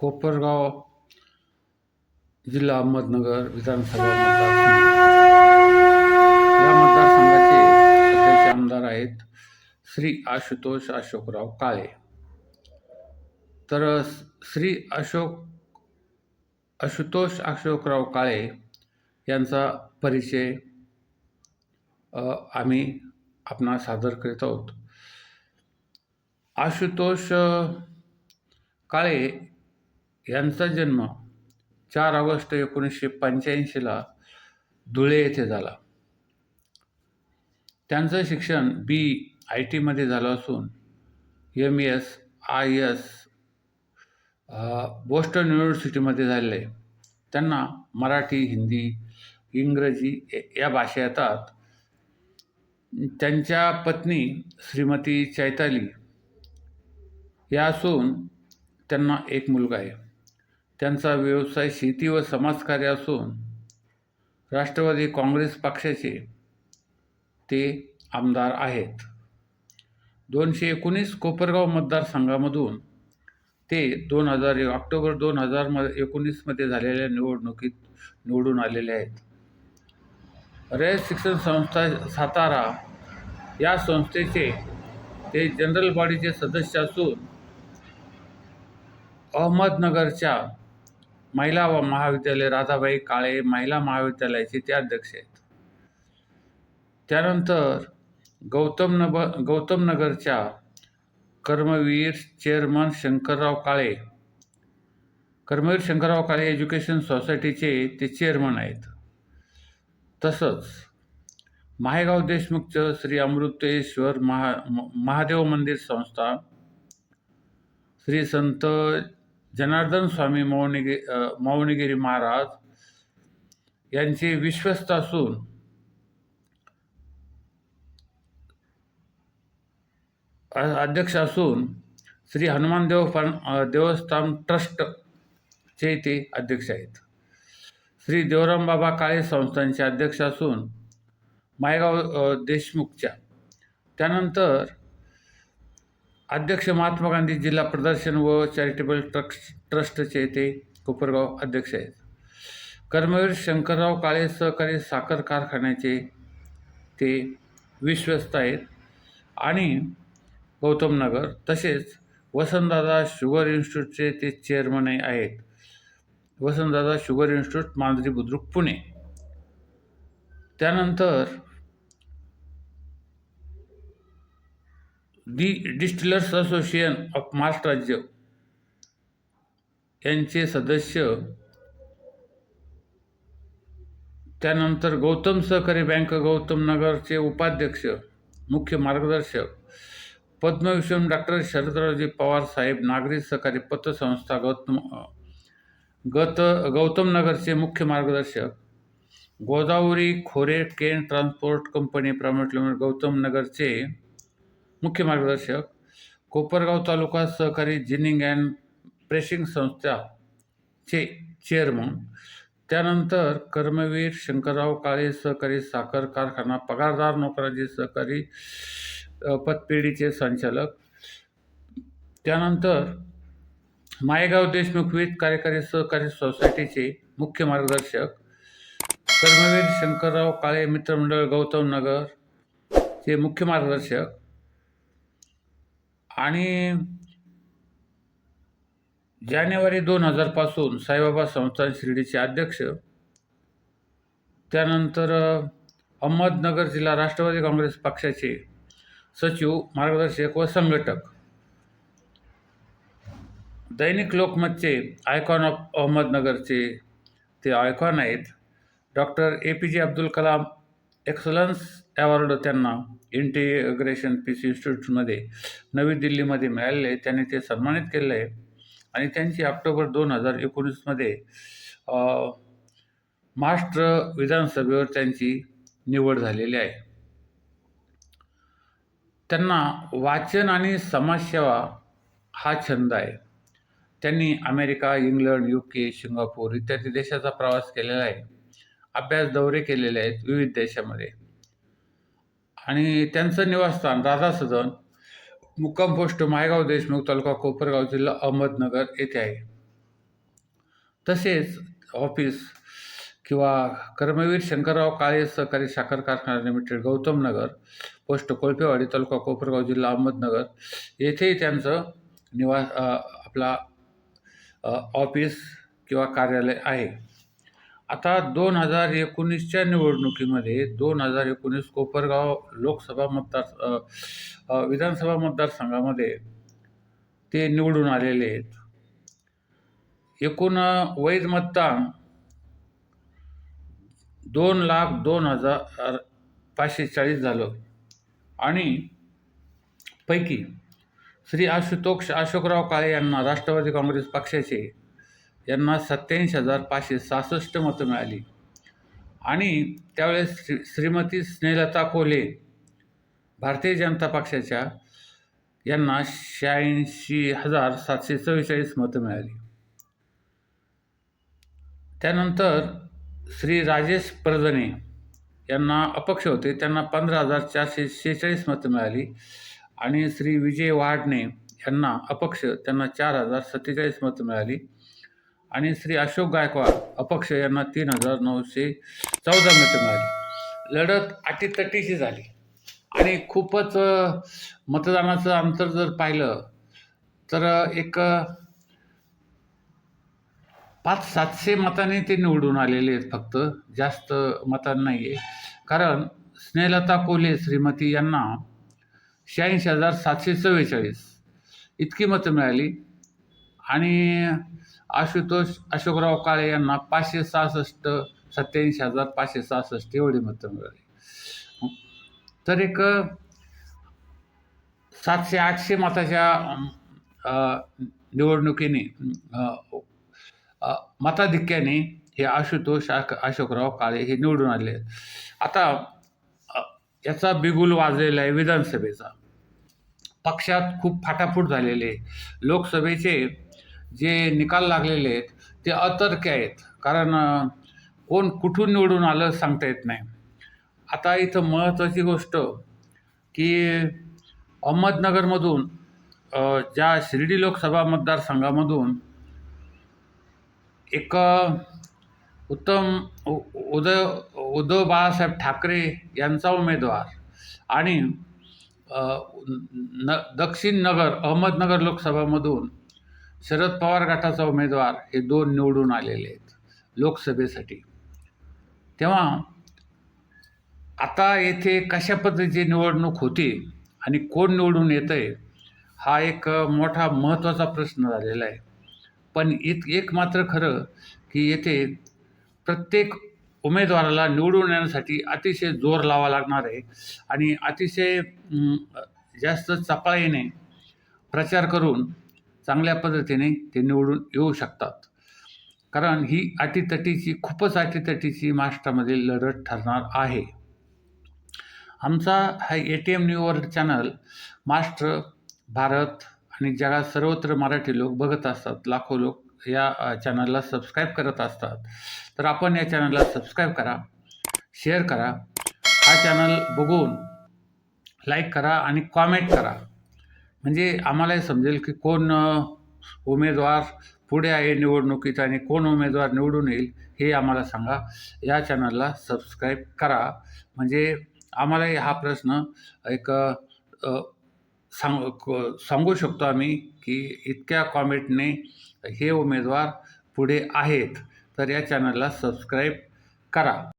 कोपरगाव जिल्हा अहमदनगर विधानसभा मतदारसंघ. या मतदारसंघाचे सध्याचे आमदार आहेत श्री आशुतोष अशोकराव काळे. तर श्री अशोक आशुतोष अशोकराव काळे यांचा परिचय आम्ही आपणा सादर करीत आहोत. आशुतोष काळे यांचा जन्म चार ऑगस्ट एकोणीसशे पंच्याऐंशीला धुळे येथे झाला. त्यांचं शिक्षण बी आय टीमध्ये झालं असून M S I S Boston युनिव्हर्सिटीमध्ये झालेलं आहे त्यांना मराठी हिंदी इंग्रजी ए- या भाषा येतात. त्यांच्या पत्नी श्रीमती चैताली या असून त्यांना एक मुलगा आहे. त्यांचा व्यवसाय शेती व समाजकार्य असून राष्ट्रवादी काँग्रेस पक्षाचे ते आमदार आहेत. दोनशे एकोणीस कोपरगाव मतदारसंघामधून ते दोन हजार एक ऑक्टोबर दोन हजार म एकोणीसमध्ये झालेल्या निवडणुकीत निवडून आलेले आहेत. रयत शिक्षण संस्था सातारा या संस्थेचे ते जनरल बॉडीचे सदस्य असून अहमदनगरच्या महिला व महाविद्यालय राधाबाई काळे महिला महाविद्यालयाचे ते अध्यक्ष आहेत. त्यानंतर गौतम नब गौतम नगरच्या Karmaveer chairman Shankarrao Kale Karmaveer Shankarrao Kale education society ते चेअरमन आहेत. तसंच माहेगाव देशमुखचं श्री अमृतेश्वर महा महादेव मंदिर संस्था श्री संत जनार्दन स्वामी मौनिगे मौनिगिरी महाराज यांचे विश्वस्त असून अध्यक्ष असून श्री हनुमान देव देवस्थान ट्रस्टचे ते अध्यक्ष आहेत. श्री देवराम बाबा काळे संस्थांचे अध्यक्ष असून मायगाव देशमुखच्या. त्यानंतर अध्यक्ष महात्मा गांधी जिल्हा प्रदर्शन व चॅरिटेबल ट्रस्ट ट्रस्टचे ते कोपरगाव अध्यक्ष आहेत. कर्मवीर शंकरराव काळे सहकारी साखर कारखान्याचे ते विश्वस्त आहेत. आणि गौतम नगर तसेच वसंतदादा शुगर इन्स्टिट्यूटचे ते चेअरमन आहेत. Vasantdada sugar institute Manjari Budruk Pune. त्यानंतर the distillers association of Maharashtra राज्य यांचे सदस्य त्यानंतर गौतम सहकारी बँक गौतम नगरचे उपाध्यक्ष मुख्य मार्गदर्शक पद्मविभूषण डॉक्टर शरदरावजी पवार साहेब नागरी सहकारी पतसंस्था गौतम गत गौतम नगरचे मुख्य मार्गदर्शक गोदावरी खोरे cane transport company private limited Gautam नगरचे मुख्य मार्गदर्शक कोपरगाव तालुका सहकारी जिनिंग अँड प्रेसिंग संस्थाचे चेअरमन त्यानंतर कर्मवीर शंकरराव काळे सहकारी साखर कारखाना पगारदार नोकरांचे सहकारी पतपेढीचे संचालक त्यानंतर मायगाव देशमुख विविध कार्यकारी सहकारी सोसायटीचे मुख्य मार्गदर्शक कर्मवीर शंकरराव काळे मित्रमंडळ गौतम नगर चे मुख्य मार्गदर्शक आणि जानेवारी दोन हजारपासून साईबाबा संस्थान शिर्डीचे अध्यक्ष त्यानंतर अहमदनगर जिल्हा राष्ट्रवादी काँग्रेस पक्षाचे सचिव मार्गदर्शक व संघटक. दैनिक लोकमतचे आयकॉन ऑफ अहमदनगरचे ते आयकॉन आहेत. Doctor A P J Abdul Kalam excellence award त्यांना इंटिग्रेशन पीस इन्स्टिट्यूटमध्ये नवी दिल्लीमध्ये मिळालेले त्यांनी ते सन्मानित केलेलं आहे. आणि त्यांची ऑक्टोबर दोन हजार एकोणीसमध्ये महाराष्ट्र विधानसभेवर त्यांची निवड झालेली आहे. त्यांना वाचन आणि समाजसेवा हा छंद आहे. त्यांनी America England U K Singapore इत्यादी देशाचा प्रवास केलेला आहे. अभ्यास दौरे केलेले आहेत विविध देशामध्ये. आणि त्यांचं निवासस्थान राधा सदन मुक्काम पोस्ट मायगाव देशमुख तालुका कोपरगाव जिल्हा अहमदनगर येथे आहे. तसेच ऑफिस किंवा कर्मवीर शंकरराव काळे सहकारी साखर कारखाना लिमिटेड गौतम नगर पोस्ट कोळपेवाडी तालुका कोपरगाव जिल्हा अहमदनगर येथेही त्यांचं निवास आपला ऑफिस किंवा कार्यालय आहे. आता दोन हजार एकोणीसच्या निवडणुकीमध्ये दोन हजार एकोणीस कोपरगाव लोकसभा मतदार विधानसभा मतदारसंघामध्ये ते निवडून आलेले आहेत. एकूण वैध मतदान दोन लाख दोन हजार पाचशे चाळीस झालं. आणि पैकी श्री आशुतोष अशोकराव काळे यांना राष्ट्रवादी काँग्रेस पक्षाचे यांना सत्याऐंशी हजार पाचशे सहासष्ट मतं मिळाली. आणि त्यावेळेस श्री श्रीमती स्नेहलता कोल्हे भारतीय जनता पक्षाच्या यांना शहाऐंशी हजार सातशे चव्वेचाळीस मतं मिळाली. त्यानंतर श्री राजेश प्रजने यांना अपक्ष होते. त्यांना पंधरा हजार चारशे शेहेचाळीस मतं मिळाली. आणि श्री विजय वाडणे यांना अपक्ष त्यांना चार हजार सत्तेचाळीस मतं मिळाली. आणि श्री अशोक गायकवाड अपक्ष यांना तीन हजार नऊशे चौदा मतं मिळाली लढत अटीतटीची झाली. आणि खूपच मतदानाचं अंतर जर पाहिलं तर एक पाच सातशे मतांनी ते निवडून आलेले आहेत फक्त. जास्त मतां नाही आहे कारण स्नेहलता कोल्हे श्रीमती यांना शहाऐंशी हजार सातशे चव्वेचाळीस इतकी मतं मिळाली. आणि आशुतोष अशोकराव काळे यांना पाचशे सहासष्ट सत्याऐंशी हजार पाचशे सहासष्ट एवढी मतं मिळाली. तर एक सातशे आठशे मताच्या निवडणुकीने मताधिक्याने हे आशुतोष अशोकराव काळे हे निवडून आले आता याचा बिगुल वाजलेला आहे विधानसभेचा. पक्षात खूप फाटाफूट झालेले आहे. लोकसभेचे जे निकाल लागलेले आहेत ते अतर्क्य आहेत कारण कोण कुठून निवडून आलं सांगता येत नाही आता इथं महत्त्वाची गोष्ट की अहमदनगरमधून ज्या शिर्डी लोकसभा मतदारसंघामधून एक उत्तम उ- उदय उद्धव बाळासाहेब ठाकरे यांचा उमेदवार आणि न दक्षिण नगर अहमदनगर लोकसभामधून शरद पवार गटाचा उमेदवार हे दोन निवडून आलेले आहेत लोकसभेसाठी. तेव्हा आता येथे कशा पद्धतीची निवडणूक होती आणि कोण निवडून येतं आहे हा एक मोठा महत्त्वाचा प्रश्न झालेला आहे. पण इत एक मात्र खरं की येथे प्रत्येक उमेदवाराला निवडून येण्यासाठी अतिशय जोर लावा लागणार आहे. आणि अतिशय जास्त चपळाईने प्रचार करून चांगल्या पद्धतीने ते निवडून येऊ शकतात. कारण ही अटीतटीची खूपच अटीतटीची महाराष्ट्रामध्ये लढत ठरणार आहे. आमचा हा A T M new world channel Maharashtra Bharat आणि जगात सर्वत्र मराठी लोक बघत असतात लाखो लोक या चॅनलला सबस्क्राईब करत असतात तर आपण या चॅनलला सबस्क्राईब करा शेअर करा. हा चॅनल बघून लाईक करा आणि कॉमेंट करा. म्हणजे आम्हालाही समजेल की कोण उमेदवार पुढे आहे निवडणुकीत आणि कोण उमेदवार निवडून येईल हे आम्हाला सांगा. या चॅनलला सबस्क्राईब करा. म्हणजे आम्हालाही हा प्रश्न एक सांग क- सांगू शकतो आम्ही की इतक्या कॉमेंटने हे उमेदवार पुढे आहेत. तर या चॅनलला सबस्क्राईब करा.